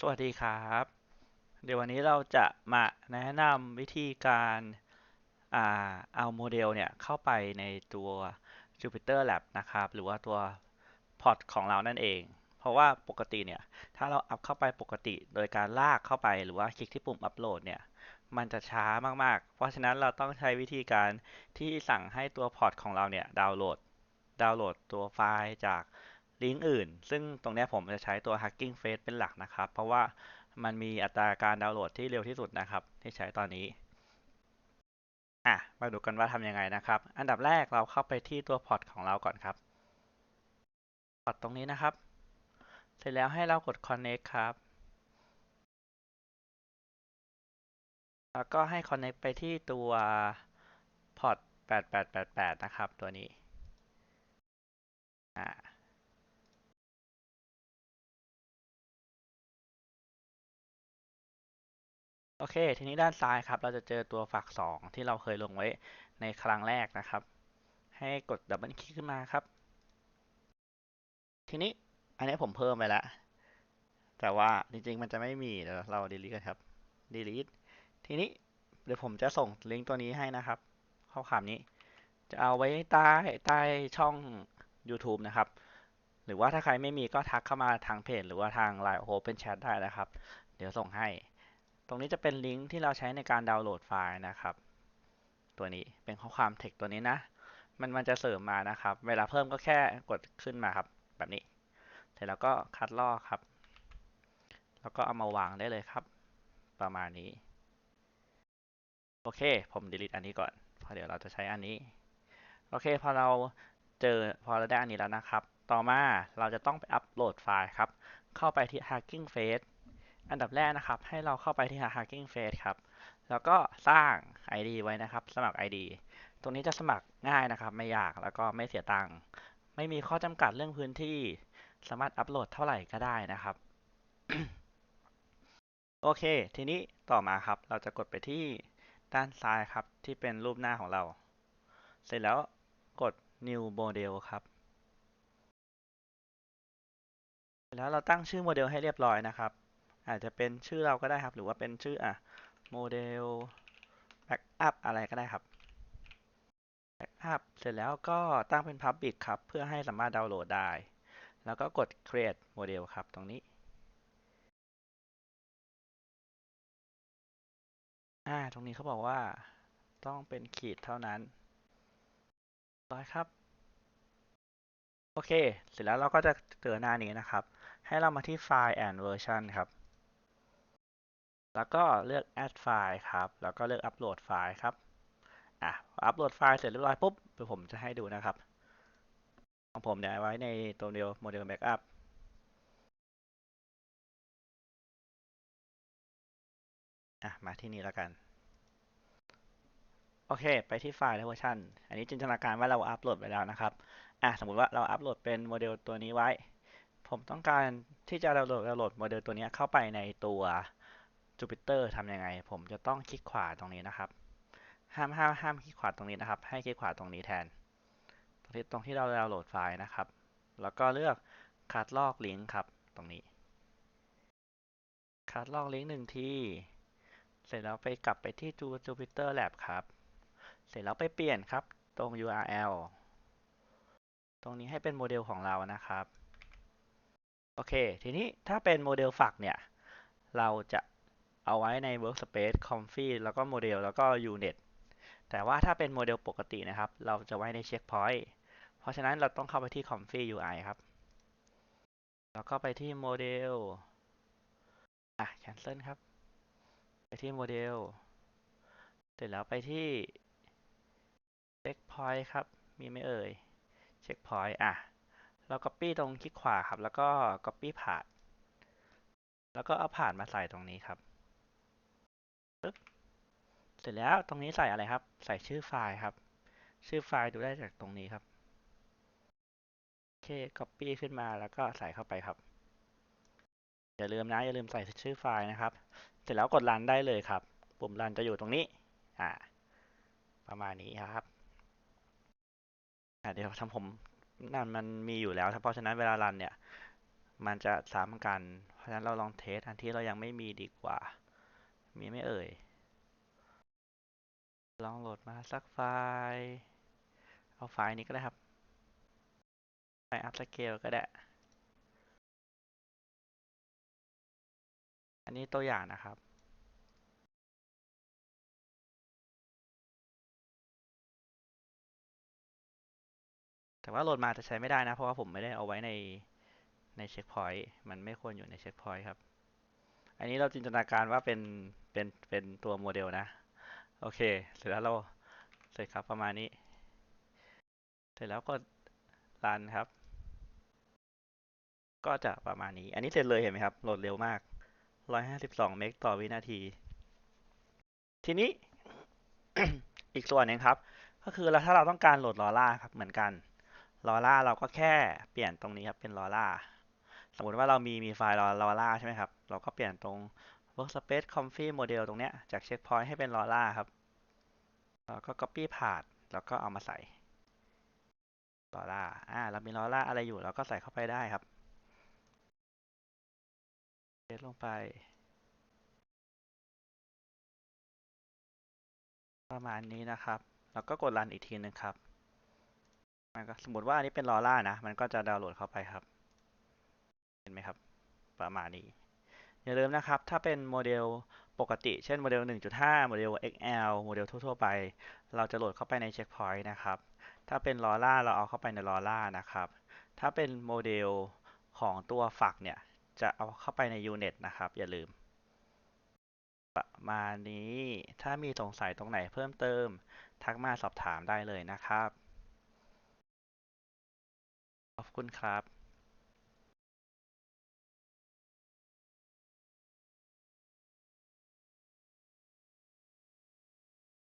สวัสดีครับ เดี๋ยววันนี้เราจะมาแนะนำวิธีการอาเอาโมเดลเนี่ยเข้าไปในตัว Jupyter Lab นะครับ หรือว่าตัวพอร์ตของเรานั่นเอง เพราะว่าปกติเนี่ย ถ้าเราอัพเข้าไปปกติ โดยการลากเข้าไปหรือว่าคลิกที่ปุ่มอัปโหลดเนี่ย มันจะช้ามากๆ เพราะฉะนั้นเราต้องใช้วิธีการที่สั่งให้ตัวพอร์ตของเราเนี่ยดาวน์โหลด ดาวน์โหลดตัวไฟล์จาก ลิงก์อื่น ซึ่งตรงนี้ผมจะใช้ตัว Hugging Face เป็นหลักนะครับ เพราะว่ามันมีอัตราการดาวน์โหลดที่เร็วที่สุดนะครับ ที่ใช้ตอนนี้อะมาดูกันว่าทำยังไงนะครับ อันดับแรกเราเข้าไปที่ตัวพอร์ตของเราก่อนครับพอร์ตตรงนี้นะครับ เสร็จแล้วให้เรากด connect ครับ แล้วก็ให้ connect ไปที่ตัวพอร์ต8888 นะครับ ตัวนี้อ่า โอเค ทีนี้ด้านซ้ายครับ เราจะเจอตัวฝัก2ที่เราเคยลงไว้ในครั้งแรกนะครับ ให้กดดับเบิลคลิกขึ้นมาครับ ทีนี้อันนี้ผมเพิ่มไปแล้ว แต่ว่าจริงๆ มันจะไม่มีเดี๋ยวเรา delete กันครับ delete ทีนี้เดี๋ยวผมจะส่งลิงก์ตัวนี้ให้นะครับ ข้อความนี้ จะเอาไว้ใต้ใต้ช่อง YouTube นะครับหรือว่าถ้าใครไม่มีก็ทักเข้ามาทางเพจหรือว่าทาง Line Open Chat ได้นะครับ เดี๋ยวส่งให้ ตรงนี้จะเป็นลิงก์ที่เราใช้ในการดาวน์โหลดไฟล์นะครับ ตัวนี้เป็นข้อความ text ตัวนี้นะ มันมันจะเสริมมานะครับ เวลาเพิ่มก็แค่กดขึ้นมาครับ แบบนี้ เสร็จแล้วก็คัดลอกครับ แล้วก็เอามาวางได้เลยครับ ประมาณนี้ โอเค ผม delete อันนี้ก่อน เพราะเดี๋ยวเราจะใช้อันนี้ โอเค พอเราเจอ พอเราได้อันนี้แล้วนะครับ ต่อมาเราจะต้องไปอัปโหลดไฟล์ครับ เข้าไปที่ Hugging Face อันดับแรกนะครับ ให้เราเข้าไปที่ Hugging Face ครับ แล้วก็สร้าง ID ไว้นะครับ สมัคร ID ตรงนี้จะสมัครง่ายนะครับ ไม่ยากแล้วก็ไม่เสียตังค์ ไม่มีข้อจำกัดเรื่องพื้นที่ สามารถอัปโหลดเท่าไหร่ก็ได้นะครับ โอเค ทีนี้ต่อมาครับ เราจะกดไปที่ด้านซ้ายครับ ที่เป็นรูปหน้าของเรา เสร็จแล้วกด new model ครับแล้วเราตั้งชื่อโมเดลให้เรียบร้อยนะครับ อาจจะเป็นชื่อเราก็ได้ครับ หรือว่าเป็นชื่ออะโมเดล backup อะไรก็ได้ครับ backup เสร็จแล้วก็ตั้งเป็น public ครับ เพื่อให้สามารถดาวน์โหลดได้ แล้วก็กด create model ครับตรงนี้อ่าตรงนี้เขาบอกว่าต้องเป็นขีดเท่านั้นร้อยครับ โอเค เสร็จแล้วเราก็จะเจอหน้านี้นะครับ ให้เรามาที่ไฟล์ and version ครับ แล้วก็เลือก add file ครับ แล้วก็เลือก upload ไฟล์ครับ อะอัปโหลดไฟล์เสร็จเรียบร้อยปุ๊บเดี๋ยวผมจะให้ดูนะครับ ของผมเนี่ยไว้ในตัวเดียวโมเดลแบ็กอัพอะ มาที่นี่แล้วกัน โอเค ไปที่ไฟล์และเวอร์ชัน อันนี้จินตนาการว่าเราอัปโหลดไปแล้วนะครับ อะ สมมุติว่าเราอัปโหลดเป็นโมเดลตัวนี้ไว้ ผมต้องการที่จะดาวน์โหลดดาวน์โหลดโมเดลตัวนี้เข้าไปในตัว Jupyter ทำยังไง ผมจะต้องคลิกขวาตรงนี้นะครับ ห้ามห้ามห้ามคลิกขวาตรงนี้นะครับ ให้คลิกขวาตรงนี้แทน ตรงที่ตรงที่เราดาวน์โหลดไฟล์นะครับ แล้วก็เลือกคัดลอกลิงก์ครับตรงนี้ คัดลอกลิงก์หนึ่งทีเสร็จแล้วไปกลับไปที่ Jupyter Lab ครับ เสร็จแล้วไปเปลี่ยนครับตรง URL ตรงนี้ให้เป็นโมเดลของเรานะครับ โอเค ทีนี้ถ้าเป็นโมเดลฝักเนี่ย เราจะ เอาไว้ใน Workspace Config แล้วก็โมเดลแล้วก็ Unet แต่ว่าถ้าเป็นโมเดลปกตินะครับ เราจะไว้ใน Checkpoint เพราะฉะนั้นเราต้องเข้าไปที่ Config UI ครับ แล้วก็ไปที่โมเดลอะ Cancel ครับ ไปที่โมเดลเสร็จแล้วไปที่ Checkpoint ครับ มีไหมเอ่ย Checkpoint อะเรา Copy ตรงคลิกขวาครับ แล้วก็ Copy ผ่าน แล้วก็เอาผ่านมาใส่ตรงนี้ครับ ปึ๊บเสร็จแล้วตรงนี้ใส่อะไรครับ ใส่ชื่อไฟล์ครับ ชื่อไฟล์ดูได้จากตรงนี้ครับโอเค Copy ขึ้นมาแล้วก็ใส่เข้าไปครับอย่าลืมนะอย่าลืมใส่ชื่อไฟล์นะครับ เสร็จแล้วกดรันได้เลยครับ ปุ่มรันจะอยู่ตรงนี้ อ่า ประมาณนี้ครับเดี๋ยวทำผมนั่นมันมีอยู่แล้วเพราะฉะนั้นเวลารันเนี่ย มันจะซ้ำกัน เพราะฉะนั้นเราลองเทสอันที่เรายังไม่มีดีกว่า มีไม่เอ่ย ลองโหลดมาสักไฟล์ เอาไฟล์นี้ก็ได้ครับไฟล์ upscale ก็ได้ อันนี้ตัวอย่างนะครับแต่ว่าโหลดมาจะใช้ไม่ได้นะ เพราะว่าผมไม่ได้เอาไว้ในในเช็คพอยต์มันไม่ควรอยู่ในเช็คพอยต์ครับ อันนี้เราจินตนาการว่าเป็นเป็นเป็นตัวโมเดลนะ โอเค เสร็จแล้วเราเสร็จครับประมาณนี้ เสร็จแล้วก็รันครับ ก็จะประมาณนี้ อันนี้เสร็จเลยเห็นไหมครับ โหลดเร็วมาก 152 เมกต่อวินาที ทีนี้ อีกส่วนหนึ่งครับ ก็คือเราถ้าเราต้องการโหลดลอร่าครับเหมือนกันลอร่าเราก็แค่เปลี่ยนตรงนี้ครับเป็นลอร่า สมมติว่าเรามีมีไฟล์ลอร่าใช่ไหมครับ เราก็เปลี่ยนตรง workspace config model ตรงเนี้ยจาก checkpoint ให้เป็นลอร่าครับแล้วก็ copy path แล้วก็เอามาใส่ลอร่าอ่าเรามีลอร่าอะไรอยู่เราก็ใส่เข้าไปได้ครับเทลงไป ประมาณนี้นะครับ แล้วก็กดรันอีกทีหนึงครับมันก็สมมติว่าอันนี้เป็นลอร่านะ มันก็จะดาวน์โหลดเข้าไปครับ เห็นไหมครับประมาณนี้ อย่าลืมนะครับ ถ้าเป็นโมเดลปกติ เช่นโมเดล 1.5 โมเดล XL โมเดลทั่ว ๆ ไป เราจะโหลดเข้าไปในเช็คพอยต์นะครับ ถ้าเป็นลอร่าเราเอาเข้าไปในลอร่านะครับ ถ้าเป็นโมเดลของตัวฝักเนี่ย จะเอาเข้าไปใน UNet นะครับ อย่าลืม ประมาณนี้ ถ้ามีสงสัยตรงไหนเพิ่มเติม ทักมาสอบถามได้เลยนะครับ ขอบคุณครับ